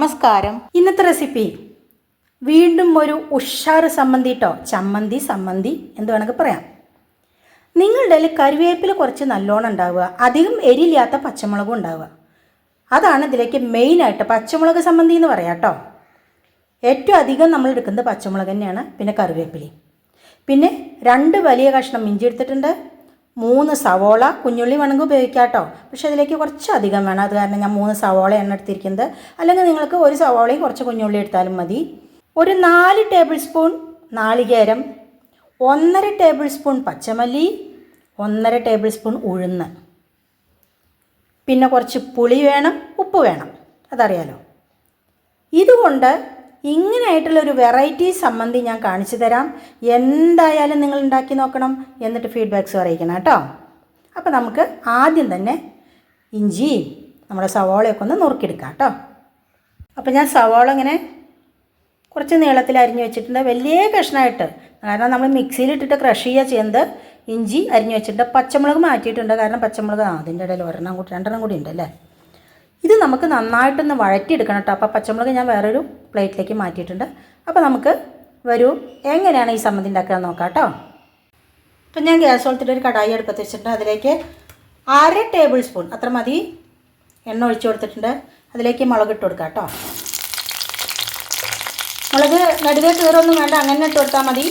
നമസ്കാരം. ഇന്നത്തെ റെസിപ്പി വീണ്ടും ഒരു ഉഷാറ് സമ്മന്തിട്ടോ ചമ്മന്തി സമ്മന്തി എന്ത് വേണമെങ്കിൽ പറയാം. നിങ്ങളുടെ കയ്യിൽ കറിവേപ്പില കുറച്ച് നല്ലോണം ഉണ്ടാവുക. അധികം എരിയില്ലാത്ത പച്ചമുളകും ഉണ്ടാവുക. അതാണ് ഇതിലേക്ക് മെയിനായിട്ട് പച്ചമുളക് സമ്മന്തി എന്ന് പറയാം കേട്ടോ ഏറ്റവും അധികം നമ്മൾ എടുക്കുന്നത് പച്ചമുളക് തന്നെയാണ്. പിന്നെ കറിവേപ്പിലയും. പിന്നെ രണ്ട് വലിയ കഷ്ണം മിഞ്ചി എടുത്തിട്ടുണ്ട്. മൂന്ന് സവോള കുഞ്ഞുള്ളി വേണമെങ്കിൽ ഉപയോഗിക്കാം കേട്ടോ പക്ഷെ അതിലേക്ക് കുറച്ച് അധികം വേണം. അത് കാരണം ഞാൻ മൂന്ന് സവോളയാണ് എടുത്തിരിക്കുന്നത്. അല്ലെങ്കിൽ നിങ്ങൾക്ക് ഒരു സവോളയും കുറച്ച് കുഞ്ഞുള്ളി എടുത്താലും മതി. ഒരു നാല് ടേബിൾ സ്പൂൺ നാളികേരം. ഒന്നര ടേബിൾ സ്പൂൺ പച്ചമല്ലി. ഒന്നര ടേബിൾ സ്പൂൺ ഉഴുന്ന്. പിന്നെ കുറച്ച് പുളി വേണം ഉപ്പ് വേണം. അതറിയാലോ. ഇതുകൊണ്ട് ഇങ്ങനെയായിട്ടുള്ള ഒരു വെറൈറ്റി സംബന്ധി ഞാൻ കാണിച്ചു തരാം. എന്തായാലും നിങ്ങൾ ഉണ്ടാക്കി നോക്കണം എന്നിട്ട് ഫീഡ്ബാക്ക്സ് അറിയിക്കണം കേട്ടോ. അപ്പോൾ നമുക്ക് ആദ്യം തന്നെ ഇഞ്ചി നമ്മുടെ സവോളയൊക്കെ ഒന്ന് നുറുക്കിയെടുക്കാം കേട്ടോ. അപ്പോൾ ഞാൻ സവാള ഇങ്ങനെ കുറച്ച് നീളത്തിൽ അരിഞ്ഞു വെച്ചിട്ടുണ്ട്. വലിയ കഷ്ണമായിട്ട്. കാരണം നമ്മൾ മിക്സിയിലിട്ടിട്ട് ക്രഷ് ചെയ്യുക ചെയ്യുന്നത് ഇഞ്ചി അരിഞ്ഞു വെച്ചിട്ടുണ്ട്. പച്ചമുളക് മാറ്റിയിട്ടുണ്ട്. കാരണം പച്ചമുളക് അതിന്റെ ഇടയിൽ ഒരെണ്ണം കൂടി രണ്ടെണ്ണം കൂടി ഉണ്ടല്ലേ? ഇത് നമുക്ക് നന്നായിട്ടൊന്ന് വഴറ്റിയെടുക്കണം കേട്ടോ. അപ്പോൾ പച്ചമുളക് ഞാൻ വേറൊരു പ്ലേറ്റിലേക്ക് മാറ്റിയിട്ടുണ്ട്. അപ്പോൾ നമുക്ക് വരൂ എങ്ങനെയാണ് ഈ സമ്മതി ഉണ്ടാക്കുക നോക്കാം കേട്ടോ. അപ്പം ഞാൻ ഗ്യാസ് ഓളത്തിന്റെ ഒരു കടായി അടുപ്പത്ത് വെച്ചിട്ടുണ്ട്. അതിലേക്ക് അര ടേബിൾ സ്പൂൺ അത്ര മതി എണ്ണ ഒഴിച്ചു കൊടുത്തിട്ടുണ്ട്. അതിലേക്ക് മുളക് ഇട്ട് കൊടുക്കാം കേട്ടോ. മുളക് നടുവേ കീറൊന്നും വേണ്ട അങ്ങനെ ഇട്ട് കൊടുത്താൽ മതി.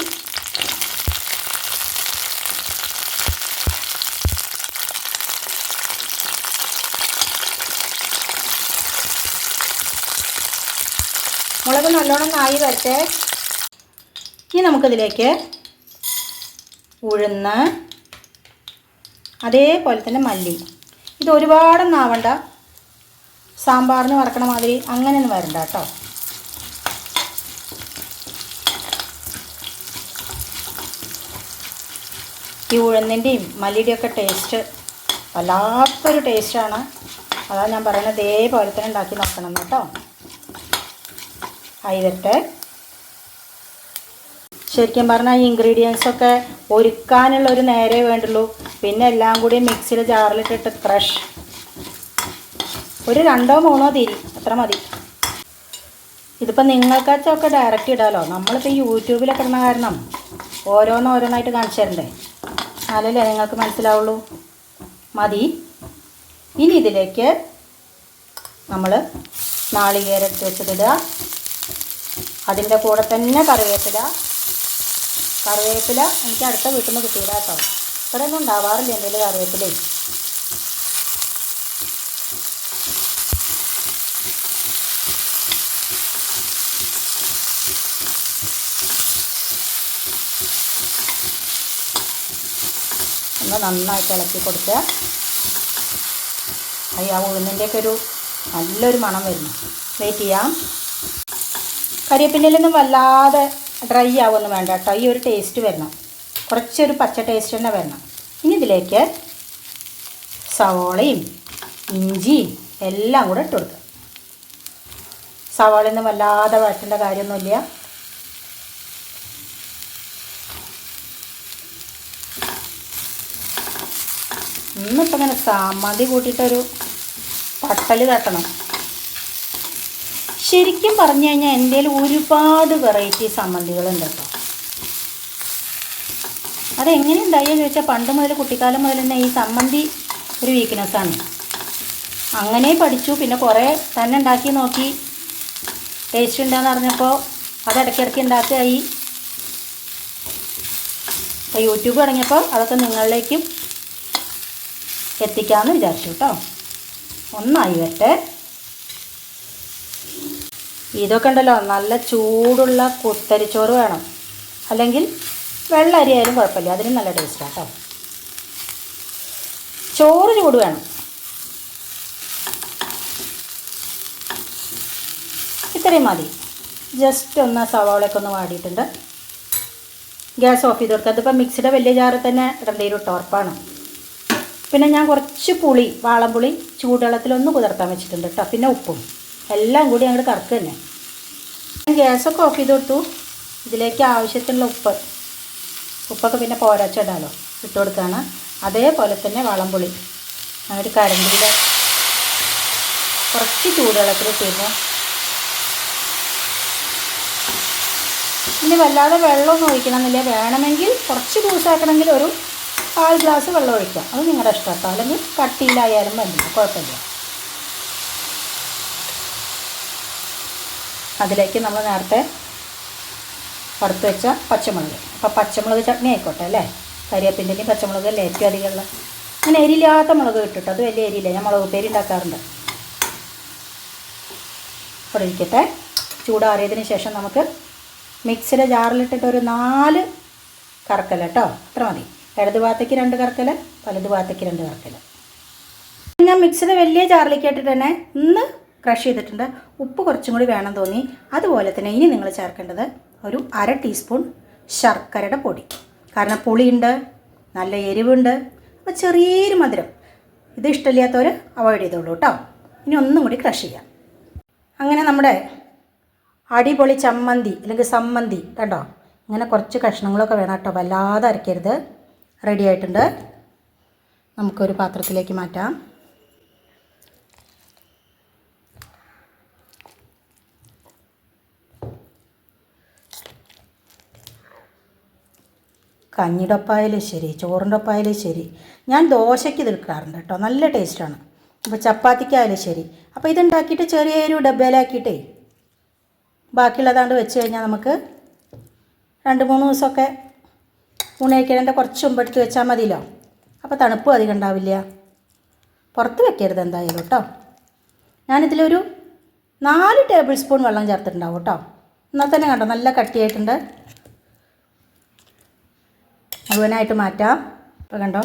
മുളക് നല്ലോണം നായി വരട്ടെ. ഇനി നമുക്കിതിലേക്ക് ഉഴുന്ന് അതേപോലെ തന്നെ മല്ലി. ഇത് ഒരുപാടൊന്നും ആവണ്ട. സാമ്പാറിന് വറക്കണ മാതിരി അങ്ങനെയൊന്നും വരണ്ട കേട്ടോ. ഈ ഉഴുന്നിന്റെയും മല്ലിയുടെയും ഒക്കെ ടേസ്റ്റ് വല്ലാത്തൊരു ടേസ്റ്റാണ് അതാണ് ഞാൻ പറയുന്നത്. ഇതേപോലെ തന്നെ ഉണ്ടാക്കി നോക്കണം കേട്ടോ. ആയിരട്ടെ. ശരിക്കും പറഞ്ഞാൽ ഈ ഇൻഗ്രീഡിയൻസൊക്കെ ഒരുക്കാനുള്ള ഒരു നേരെ വേണ്ടുള്ളൂ. പിന്നെ എല്ലാം കൂടി മിക്സിയിൽ ജാറിലിട്ടിട്ട് ക്രഷ് ഒരു രണ്ടോ മൂന്നോ തിരി അത്ര മതി. ഇതിപ്പോൾ നിങ്ങൾക്കൊക്കെ ഡയറക്റ്റ് ഇടാമല്ലോ നമ്മളിപ്പോൾ യൂട്യൂബിലൊക്കെ ഇടുന്ന കാരണം ഓരോന്നോരോന്നായിട്ട് കാണിച്ചു തരണ്ടേ. അല്ലല്ലേ നിങ്ങൾക്ക് മനസ്സിലാവുള്ളൂ. മതി. ഇനി ഇതിലേക്ക് നമ്മൾ നാളികേരം വെച്ചിട്ടിടുക അതിന്റെ കൂടെ തന്നെ കറിവേപ്പില. കറിവേപ്പില എനിക്ക് അടുത്ത വീട്ടിൽ നിന്ന് കിട്ടിയില്ല കേട്ടോ. ഒന്നും ഉണ്ടാവാറില്ല എന്തെങ്കിലും കറിവേപ്പില. ഒന്ന് നന്നായിട്ട് ഇളക്കി കൊടുക്കുക. അയ്യ ഉഴുന്നിന്റെയൊക്കെ ഒരു നല്ലൊരു മണം വരുന്നു. വെയിറ്റ് ചെയ്യാം. കരിവേപ്പിന്റെലൊന്നും വല്ലാതെ ഡ്രൈ ആവുമൊന്നും വേണ്ട കേട്ടോ. ഈ ഒരു ടേസ്റ്റ് വരണം. കുറച്ചൊരു പച്ച ടേസ്റ്റ് തന്നെ വരണം. ഇനി ഇതിലേക്ക് സവോളയും ഇഞ്ചിയും എല്ലാം കൂടെ ഇട്ട് കൊടുക്കുക സവാളയൊന്നും വല്ലാതെ വഴറ്റേണ്ട കാര്യമൊന്നുമില്ല. ഇന്നിപ്പോൾ ഇങ്ങനെ സാമതി കൂട്ടിയിട്ടൊരു പട്ടൽ തട്ടണം ശരിക്കും പറഞ്ഞു കഴിഞ്ഞാൽ എന്റെ ഒരുപാട് വെറൈറ്റി സമ്മന്തികളുണ്ട് കേട്ടോ. അതെങ്ങനെ ഉണ്ടായെന്ന് ചോദിച്ചാൽ പണ്ട് മുതൽ കുട്ടിക്കാലം മുതൽ തന്നെ ഈ സമ്മന്തി ഒരു വീക്ക്നെസ്സാണ് അങ്ങനെ പഠിച്ചു പിന്നെ കുറേ തന്നെ ഉണ്ടാക്കി നോക്കി. ടേസ്റ്റ് ഉണ്ടെന്ന് അറിഞ്ഞപ്പോൾ അത് ഇടയ്ക്കിടയ്ക്ക് ഉണ്ടാക്കിയായി അപ്പോൾ യൂട്യൂബ് തുടങ്ങിയപ്പോൾ അതൊക്കെ നിങ്ങളിലേക്കും എത്തിക്കാമെന്ന് വിചാരിച്ചു കേട്ടോ. ഒന്നായി വരട്ടെ. ഇതൊക്കെ ഉണ്ടല്ലോ നല്ല ചൂടുള്ള കുത്തരിച്ചോറ് വേണം. അല്ലെങ്കിൽ വെള്ള അരി ആയാലും കുഴപ്പമില്ല അതിനും നല്ല ടേസ്റ്റാണ് കേട്ടോ ചോറ് ചൂട് വേണം. ഇത്രയും മതി. ജസ്റ്റ് ഒന്ന് സവാളയൊക്കെ ഒന്ന് വാടിയിട്ടുണ്ട്. ഗ്യാസ് ഓഫ് ചെയ്ത് കൊടുക്കുക അതിപ്പോൾ മിക്സിയുടെ വലിയ ജാറിൽ തന്നെ ഇടേണ്ടി ഒരു ടോർപ്പാണ് പിന്നെ ഞാൻ കുറച്ച് പുളി വാളംപുളി ചൂടുവെള്ളത്തിലൊന്ന് കുതിർത്താൻ വെച്ചിട്ടുണ്ട് കേട്ടോ പിന്നെ ഉപ്പും. എല്ലാം കൂടി അങ്ങോട്ട് കറക്കുക തന്നെ. ഞാൻ ഗ്യാസൊക്കെ ഓഫ് ചെയ്ത് കൊടുത്തു ഇതിലേക്ക് ആവശ്യത്തിനുള്ള ഉപ്പ്. ഉപ്പൊക്കെ പിന്നെ പോരാച്ചിടാലോ. ഇട്ട് കൊടുക്കുകയാണ് അതേപോലെ തന്നെ വളംപുളി. അങ്ങനൊരു കരണ്ടിയിൽ കുറച്ച് ചൂടുവെള്ളത്തിൽ ഇട്ടിരുന്നു ഇനി വല്ലാതെ വെള്ളമൊന്നും ഒഴിക്കണമെന്നില്ല. വേണമെങ്കിൽ കുറച്ച് ലൂസാക്കണമെങ്കിൽ ഒരു കാൽ ഗ്ലാസ് വെള്ളം ഒഴിക്കാം. അത് നിങ്ങളുടെ ഇഷ്ടമാണ് അല്ലെങ്കിൽ കട്ടിയിലായാലും മതി. കുഴപ്പമില്ല. അതിലേക്ക് നമ്മൾ നേരത്തെ വറുത്ത് വെച്ച പച്ചമുളക്. അപ്പോൾ പച്ചമുളക് ചട്നി ആയിക്കോട്ടെ അല്ലേ? കരിവേപ്പിന്റെയും പച്ചമുളകല്ലേ ഏറ്റവും അധികമുള്ള അങ്ങനെ എരിയില്ലാത്ത മുളക് കിട്ടും അത് വലിയ എരിയില്ല. ഞാൻ മുളക് പേര് ഉണ്ടാക്കാറുണ്ട്. ഇവിടെ ഇരിക്കട്ടെ. ചൂടാറിയതിന് ശേഷം നമുക്ക് മിക്സിയുടെ ജാറിലിട്ടിട്ട് ഒരു നാല് കറക്കല കേട്ടോ. അത്ര മതി. ഇടത് ഭാഗത്തേക്ക് രണ്ട് കറക്കല വലത് ഭാഗത്തേക്ക് രണ്ട് കറക്കല. ഞാൻ മിക്സിയുടെ വലിയ ജാറിലേക്ക് ഇട്ടിട്ട് തന്നെ ഒന്ന് ക്രഷ് ചെയ്തിട്ടുണ്ട്. ഉപ്പ് കുറച്ചും കൂടി വേണം തോന്നി. അതുപോലെ തന്നെ ഇനി നിങ്ങൾ ചേർക്കേണ്ടത് ഒരു അര ടീസ്പൂൺ ശർക്കരയുടെ പൊടി. കാരണം പുളിയുണ്ട് നല്ല എരിവുണ്ട്. അപ്പോൾ ചെറിയൊരു മധുരം. ഇത് ഇഷ്ടമില്ലാത്തവർ അവോയ്ഡ് ചെയ്തോളൂ കേട്ടോ ഇനി ഒന്നും കൂടി ക്രഷ് ചെയ്യാം. അങ്ങനെ നമ്മുടെ അടിപൊളി ചമ്മന്തി അല്ലെങ്കിൽ സമ്മന്തി കണ്ടോ? ഇങ്ങനെ കുറച്ച് കഷ്ണങ്ങളൊക്കെ വേണം കേട്ടോ വല്ലാതെ അരക്കരുത്. റെഡി ആയിട്ടുണ്ട്. നമുക്കൊരു പാത്രത്തിലേക്ക് മാറ്റാം. കഞ്ഞിയുടെ ഒപ്പായാലും ശരി ചോറിന്റെ ഒപ്പായാലും ശരി. ഞാൻ ദോശയ്ക്ക് ഇത് എടുക്കാറുണ്ട് കേട്ടോ നല്ല ടേസ്റ്റാണ് അപ്പോൾ ചപ്പാത്തിക്കായാലും ശരി. അപ്പോൾ ഇതുണ്ടാക്കിയിട്ട് ചെറിയൊരു ഡബ്ബയിലാക്കിയിട്ടേ ബാക്കിയുള്ളതാണ്ട് വെച്ച് കഴിഞ്ഞാൽ നമുക്ക് രണ്ട് മൂന്ന് ദിവസമൊക്കെ ഊണ് കഴിക്കണേന്റെ കുറച്ച് മുമ്പ് എടുത്ത് വെച്ചാൽ മതിയല്ലോ. അപ്പോൾ തണുപ്പ് അധികം ഉണ്ടാവില്ല. പുറത്ത് വെക്കരുത് എന്തായാലും കേട്ടോ. ഞാനിതിലൊരു നാല് ടേബിൾ സ്പൂൺ വെള്ളം ചേർത്തിട്ടുണ്ടാവും കേട്ടോ. എന്നാൽ തന്നെ കണ്ടോ നല്ല കട്ടിയായിട്ടുണ്ട്. മുഴുവനായിട്ട് മാറ്റാം. ഇപ്പോൾ കണ്ടോ?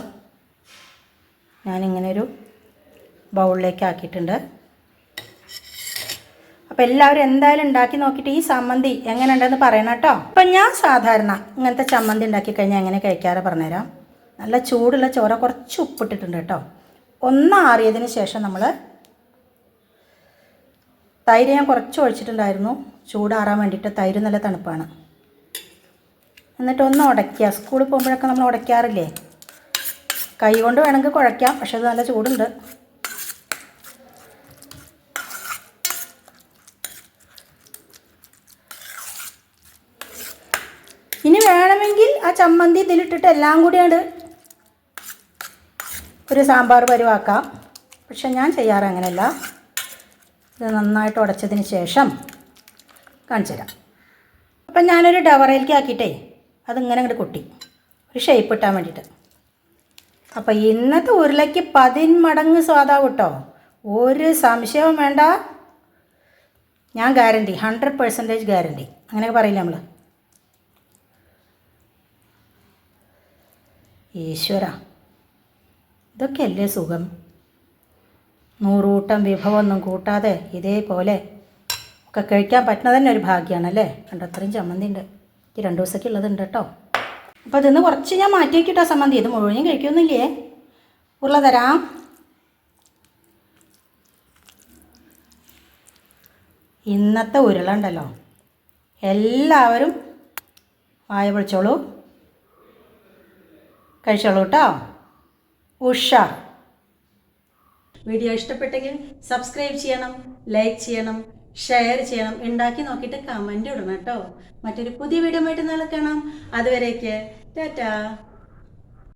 ഞാനിങ്ങനെ ഒരു ബൗളിലേക്ക് ആക്കിയിട്ടുണ്ട്. അപ്പോൾ എല്ലാവരും എന്തായാലും ഉണ്ടാക്കി നോക്കിയിട്ട് ഈ ചമ്മന്തി എങ്ങനെ ഉണ്ടെന്ന് പറയണം കേട്ടോ. അപ്പം ഞാൻ സാധാരണ ഇങ്ങനത്തെ ചമ്മന്തി ഉണ്ടാക്കി കഴിഞ്ഞാൽ എങ്ങനെ കഴിക്കാറ് പറഞ്ഞുതരാം. നല്ല ചൂടുള്ള ചോര കുറച്ച് ഉപ്പിട്ടിട്ടുണ്ട് കേട്ടോ. ഒന്ന് ആറിയതിന് ശേഷം നമ്മൾ തൈര് ഞാൻ കുറച്ച് ഒഴിച്ചിട്ടുണ്ടായിരുന്നു. ചൂടാറാൻ വേണ്ടിയിട്ട് തൈര് നല്ല തണുപ്പാണ്. എന്നിട്ട് ഒന്ന് ഉടയ്ക്കുക സ്കൂളിൽ പോകുമ്പോഴൊക്കെ നമ്മൾ ഉടയ്ക്കാറില്ലേ? കൈ കൊണ്ട് വേണമെങ്കിൽ കുഴയ്ക്കാം പക്ഷെ അത് നല്ല ചൂടുണ്ട്. ഇനി വേണമെങ്കിൽ ആ ചമ്മന്തി ഇതിലിട്ടിട്ട് എല്ലാം കൂടിയാണ് ഒരു സാമ്പാർ പരുവാക്കാം. പക്ഷെ ഞാൻ ചെയ്യാറ് അങ്ങനെയല്ല. ഇത് നന്നായിട്ട് ഉടച്ചതിന് ശേഷം കാണിച്ചു തരാം അപ്പം ഞാനൊരു ഡവറയിലേക്ക് ആക്കിയിട്ടേ അതിങ്ങനെ അങ്ങോട്ട് കൊട്ടി. ഒരു ഷേപ്പ് ഇട്ടാൻ വേണ്ടിയിട്ട്. അപ്പോൾ ഇന്നത്തെ ഉരുളയ്ക്ക് പതിന്മടങ്ങ് സ്വാദാവും കേട്ടോ ഒരു സംശയവും വേണ്ട. ഞാൻ ഗ്യാരണ്ടി ഹൺഡ്രഡ് പെർസെന്റേജ് ഗ്യാരണ്ടി അങ്ങനെയൊക്കെ പറയില്ല നമ്മൾ ഈശ്വര ഇതൊക്കെയല്ലേ സുഖം? നൂറൂട്ടം വിഭവമൊന്നും കൂട്ടാതെ ഇതേപോലെ ഒക്കെ കഴിക്കാൻ പറ്റുന്നത് തന്നെ ഒരു ഭാഗ്യമാണല്ലേ കണ്ടോ അത്രയും ചമ്മന്തി ഉണ്ട്. ഈ രണ്ട് ദിവസമൊക്കെ ഉള്ളതുണ്ട് കേട്ടോ. അപ്പോൾ ഇതിന്ന് കുറച്ച് ഞാൻ മാറ്റി വയ്ക്കിട്ടോ സമ്മതി ഇത് മുഴുവനും കഴിക്കുന്നില്ലേ ഉരുള തരാം. ഇന്നത്തെ ഉരുള ഉണ്ടല്ലോ. എല്ലാവരും വായ പൊളിച്ചോളൂ. കഴിച്ചോളൂ കേട്ടോ. ഉഷ. വീഡിയോ ഇഷ്ടപ്പെട്ടെങ്കിൽ സബ്സ്ക്രൈബ് ചെയ്യണം ലൈക്ക് ചെയ്യണം. ഷെയർ ചെയ്യണം. ഉണ്ടാക്കി നോക്കിയിട്ട് കമന്റ് ഇടണം കേട്ടോ. മറ്റൊരു പുതിയ വീഡിയോ ആയിട്ട് നാളെ കാണാം. അതുവരേക്ക് ടാറ്റാ.